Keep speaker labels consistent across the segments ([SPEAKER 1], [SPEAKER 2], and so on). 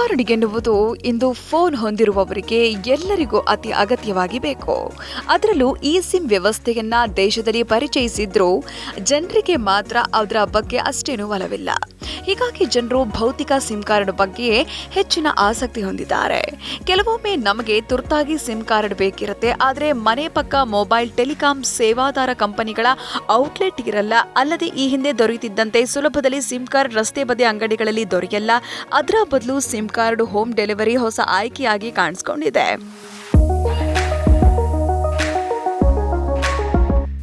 [SPEAKER 1] Card ಎನ್ನುವುದು ಇಂದು phone ಹೊಂದಿರುವವರಿಗೆ ಎಲ್ಲರಿಗೂ ಅತಿ ಅಗತ್ಯವಾಗಿ ಬೇಕು ಅದರಲ್ಲೂ ಈ ಸಿಮ್ ವ್ಯವಸ್ಥೆಯನ್ನ ದೇಶದಲ್ಲಿ ಪರಿಚಯಿಸಿದ್ರೂ ಜನರಿಗೆ ಮಾತ್ರ ಅದರ ಬಗ್ಗೆ ಅಷ್ಟೇನೂ ಒಲವಿಲ್ಲ. ಹೀಗಾಗಿ ಜನರು ಭೌತಿಕ ಸಿಮ್ ಕಾರ್ಡ್ ಬಗ್ಗೆ ಹೆಚ್ಚಿನ ಆಸಕ್ತಿ ಹೊಂದಿದ್ದಾರೆ. ಕೆಲವೊಮ್ಮೆ ನಮಗೆ ತುರ್ತಾಗಿ ಸಿಮ್ ಕಾರ್ಡ್ ಬೇಕಿರುತ್ತೆ, ಆದರೆ ಮನೆ ಪಕ್ಕ ಮೊಬೈಲ್ ಟೆಲಿಕಾಂ ಸೇವಾದಾರ ಕಂಪನಿಗಳ ಔಟ್ಲೆಟ್ ಇರಲ್ಲ, ಅಲ್ಲದೆ ಈ ಹಿಂದೆ ದೊರೆಯುತ್ತಿದ್ದಂತೆ ಸುಲಭದಲ್ಲಿ ಸಿಮ್ ಕಾರ್ಡ್ ರಸ್ತೆ ಬದಿ ಅಂಗಡಿಗಳಲ್ಲಿ ದೊರೆಯಲ್ಲ, ಅದರ ಬದಲು ಸಿಮ್ ಕಾರ್ಡ್ ಹೋಮ್ ಡೆಲಿವರಿ ಹೊಸ ಆಯ್ಕೆಯಾಗಿ ಕಾಣಿಸ್ಕೊಂಡಿದೆ.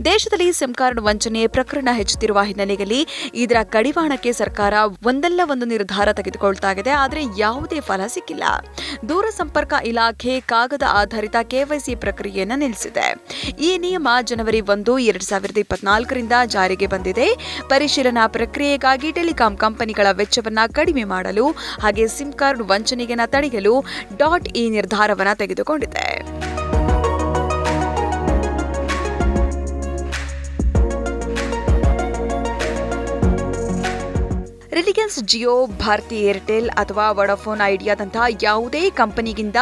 [SPEAKER 1] ದೇಶದಲ್ಲಿ ಸಿಮ್ ಕಾರ್ಡ್ ವಂಚನೆ ಪ್ರಕರಣ ಹೆಚ್ಚುತ್ತಿರುವ ಹಿನ್ನೆಲೆಯಲ್ಲಿ ಇದರ ಕಡಿವಾಣಕ್ಕೆ ಸರ್ಕಾರ ಒಂದಲ್ಲ ಒಂದು ನಿರ್ಧಾರ ತೆಗೆದುಕೊಳ್ತಾ ಇದೆ, ಆದರೆ ಯಾವುದೇ ಫಲ ಸಿಕ್ಕಿಲ್ಲ. ದೂರ ಸಂಪರ್ಕ ಇಲಾಖೆ ಕಾಗದ ಆಧಾರಿತ ಕೆವೈಸಿ ಪ್ರಕ್ರಿಯೆಯನ್ನು ನಿಲ್ಲಿಸಿದೆ. ಈ ನಿಯಮ ಜನವರಿ ಒಂದು, ಎರಡ್ ಸಾವಿರದ ಇಪ್ಪತ್ನಾಲ್ಕರಿಂದ ಜಾರಿಗೆ ಬಂದಿದೆ. ಪರಿಶೀಲನಾ ಪ್ರಕ್ರಿಯೆಗಾಗಿ ಟೆಲಿಕಾಂ ಕಂಪನಿಗಳ ವೆಚ್ಚವನ್ನು ಕಡಿಮೆ ಮಾಡಲು ಹಾಗೆ ಸಿಮ್ ಕಾರ್ಡ್ ವಂಚನೆಯನ್ನು ತಡೆಯಲು ಡಾಟ್ ಈ ನಿರ್ಧಾರವನ್ನು ತೆಗೆದುಕೊಂಡಿದೆ. ರಿಲಿಯನ್ಸ್ ಜಿಯೋ, ಭಾರತಿ ಏರ್ಟೆಲ್ ಅಥವಾ ವಡಾಫೋನ್ ಐಡಿಯಾದಂತಹ ಯಾವುದೇ ಕಂಪನಿಗಿಂತ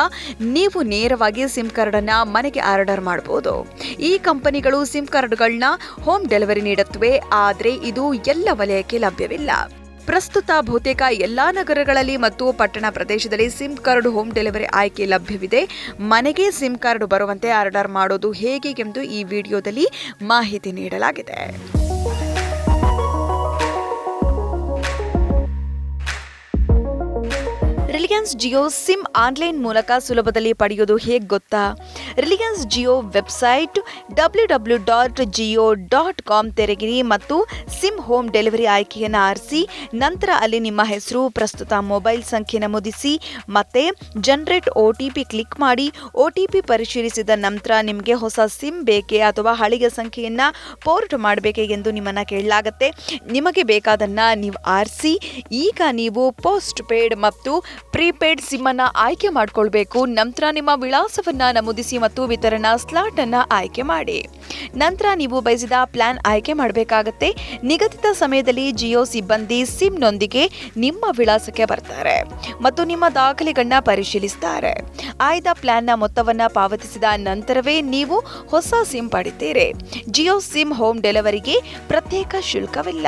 [SPEAKER 1] ನೀವು ನೇರವಾಗಿ ಸಿಮ್ ಕಾರ್ಡನ್ನು ಮನೆಗೆ ಆರ್ಡರ್ ಮಾಡಬಹುದು ಈ ಕಂಪನಿಗಳು ಸಿಮ್ ಕಾರ್ಡ್ಗಳನ್ನ ಹೋಮ್ ಡೆಲಿವರಿ ನೀಡುತ್ತವೆ, ಆದರೆ ಇದು ಎಲ್ಲ ವಲಯಕ್ಕೆ ಲಭ್ಯವಿಲ್ಲ. ಪ್ರಸ್ತುತ ಬಹುತೇಕ ಎಲ್ಲಾ ನಗರಗಳಲ್ಲಿ ಮತ್ತು ಪಟ್ಟಣ ಪ್ರದೇಶದಲ್ಲಿ ಸಿಮ್ ಕಾರ್ಡ್ ಹೋಮ್ ಡೆಲಿವರಿ ಆಯ್ಕೆ ಲಭ್ಯವಿದೆ. ಮನೆಗೆ ಸಿಮ್ ಕಾರ್ಡ್ ಬರುವಂತೆ ಆರ್ಡರ್ ಮಾಡೋದು ಹೇಗೆ ಎಂದು ಈ ವಿಡಿಯೋದಲ್ಲಿ ಮಾಹಿತಿ ನೀಡಲಾಗಿದೆ. ರಿಲಿಯನ್ಸ್ ಜಿಯೋ ಸಿಮ್ ಆನ್ಲೈನ್ ಮೂಲಕ ಸುಲಭದಲ್ಲಿ ಪಡೆಯೋದು ಹೇಗೆ ಗೊತ್ತಾ? Reliance Jio website W W dot Jio dot com ತೆರೆಗಿರಿ ಮತ್ತು ಸಿಮ್ ಹೋಮ್ ಡೆಲಿವರಿ ಆಯ್ಕೆಯನ್ನು ಆರಿಸಿ, ನಂತರ ಅಲ್ಲಿ ನಿಮ್ಮ ಹೆಸರು, ಪ್ರಸ್ತುತ ಮೊಬೈಲ್ ಸಂಖ್ಯೆ ನಮೂದಿಸಿ, ಮತ್ತೆ generate O T P click ಮಾಡಿ ಒ ಟಿ ಪಿ ಪರಿಶೀಲಿಸಿದ ನಂತರ ನಿಮಗೆ ಹೊಸ ಸಿಮ್ ಬೇಕೇ ಅಥವಾ ಹಳೆಯ ಸಂಖ್ಯೆಯನ್ನು ಪೋರ್ಟ್ ಮಾಡಬೇಕೇ ಎಂದು ನಿಮ್ಮನ್ನು ಕೇಳಲಾಗುತ್ತೆ. ನಿಮಗೆ ಬೇಕಾದನ್ನು ನೀವು ಆರಿಸಿ, ಈಗ ನೀವು ಪೋಸ್ಟ್ ಪೇಯ್ಡ್ ಮತ್ತು ಪ್ರೀಪೇಡ್ ಸಿಮ್ ಅನ್ನ ಆಯ್ಕೆ ಮಾಡಿಕೊಳ್ಬೇಕು. ನಂತರ ನಿಮ್ಮ ವಿಳಾಸವನ್ನ ನಮೂದಿಸಿ ಮತ್ತು ವಿತರಣಾ ಸ್ಲಾಟ್ ಅನ್ನ ಆಯ್ಕೆ ಮಾಡಿ. ನಂತರ ನೀವು ಬಯಸಿದ ಪ್ಲಾನ್ ಆಯ್ಕೆ ಮಾಡಬೇಕಾಗತ್ತೆ. ನಿಗದಿತ ಸಮಯದಲ್ಲಿ ಜಿಯೋ ಸಿಬ್ಬಂದಿ ಸಿಮ್ನೊಂದಿಗೆ ನಿಮ್ಮ ವಿಳಾಸಕ್ಕೆ ಬರ್ತಾರೆ ಮತ್ತು ನಿಮ್ಮ ದಾಖಲೆಗಳನ್ನ ಪರಿಶೀಲಿಸ್ತಾರೆ. ಆಯ್ದ ಪ್ಲಾನ್ನ ಮೊತ್ತವನ್ನ ಪಾವತಿಸಿದ ನಂತರವೇ ನೀವು ಹೊಸ ಸಿಮ್ ಪಡಿತೀರಿ ಜಿಯೋ ಸಿಮ್ ಹೋಮ್ ಡೆಲಿವರಿಗೆ ಪ್ರತ್ಯೇಕ ಶುಲ್ಕವಿಲ್ಲ.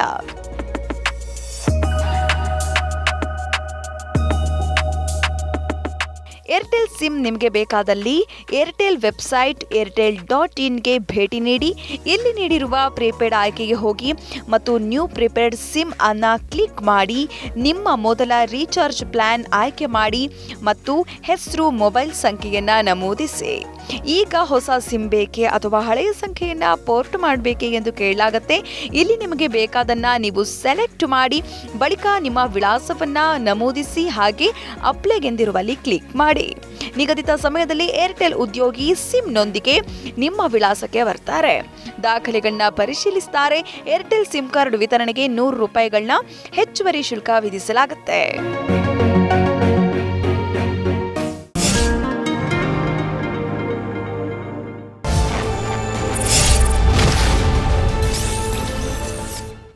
[SPEAKER 1] ಏರ್ಟೆಲ್ ಸಿಮ್ ನಿಮಗೆ ಬೇಕಾದಲ್ಲಿ ಏರ್ಟೆಲ್ ವೆಬ್ಸೈಟ್ ಏರ್ಟೆಲ್ ಡಾಟ್ ಇನ್ಗೆ ಭೇಟಿ ನೀಡಿ. ಇಲ್ಲಿ ನೀಡಿರುವ ಪ್ರೀಪೇಡ್ ಆಯ್ಕೆಗೆ ಹೋಗಿ ಮತ್ತು ನ್ಯೂ ಪ್ರಿಪೇಡ್ ಸಿಮ್ ಅನ್ನು ಕ್ಲಿಕ್ ಮಾಡಿ, ನಿಮ್ಮ ಮೊದಲ ರೀಚಾರ್ಜ್ ಪ್ಲಾನ್ ಆಯ್ಕೆ ಮಾಡಿ ಮತ್ತು ಹೆಸರು ಮೊಬೈಲ್ ಸಂಖ್ಯೆಯನ್ನು ನಮೂದಿಸಿ. ಈಗ ಹೊಸ ಸಿಮ್ ಬೇಕೆ ಅಥವಾ ಹಳೆಯ ಸಂಖ್ಯೆಯನ್ನು ಪೋರ್ಟ್ ಮಾಡಬೇಕೆ ಎಂದು ಕೇಳಲಾಗತ್ತೆ. ಇಲ್ಲಿ ನಿಮಗೆ ಬೇಕಾದನ್ನು ನೀವು ಸೆಲೆಕ್ಟ್ ಮಾಡಿ, ಬಳಿಕ ನಿಮ್ಮ ವಿಳಾಸವನ್ನು ನಮೂದಿಸಿ ಹಾಗೆ ಅಪ್ಲೈಗೆಂದಿರುವಲ್ಲಿ ಕ್ಲಿಕ್ ಮಾಡಿ. ನಿಗದಿತ ಸಮಯದಲ್ಲಿ ಏರ್ಟೆಲ್ ಉದ್ಯೋಗಿ ಸಿಮ್ನೊಂದಿಗೆ ನಿಮ್ಮ ವಿಳಾಸಕ್ಕೆ ಬರ್ತಾರೆ. ದಾಖಲೆಗಳನ್ನ ಪರಿಶೀಲಿಸುತ್ತಾರೆ ಏರ್ಟೆಲ್ ಸಿಮ್ ಕಾರ್ಡ್ ವಿತರಣೆಗೆ ನೂರು ರೂಪಾಯಿಗಳನ್ನ ಹೆಚ್ಚುವರಿ ಶುಲ್ಕ ವಿಧಿಸಲಾಗುತ್ತೆ.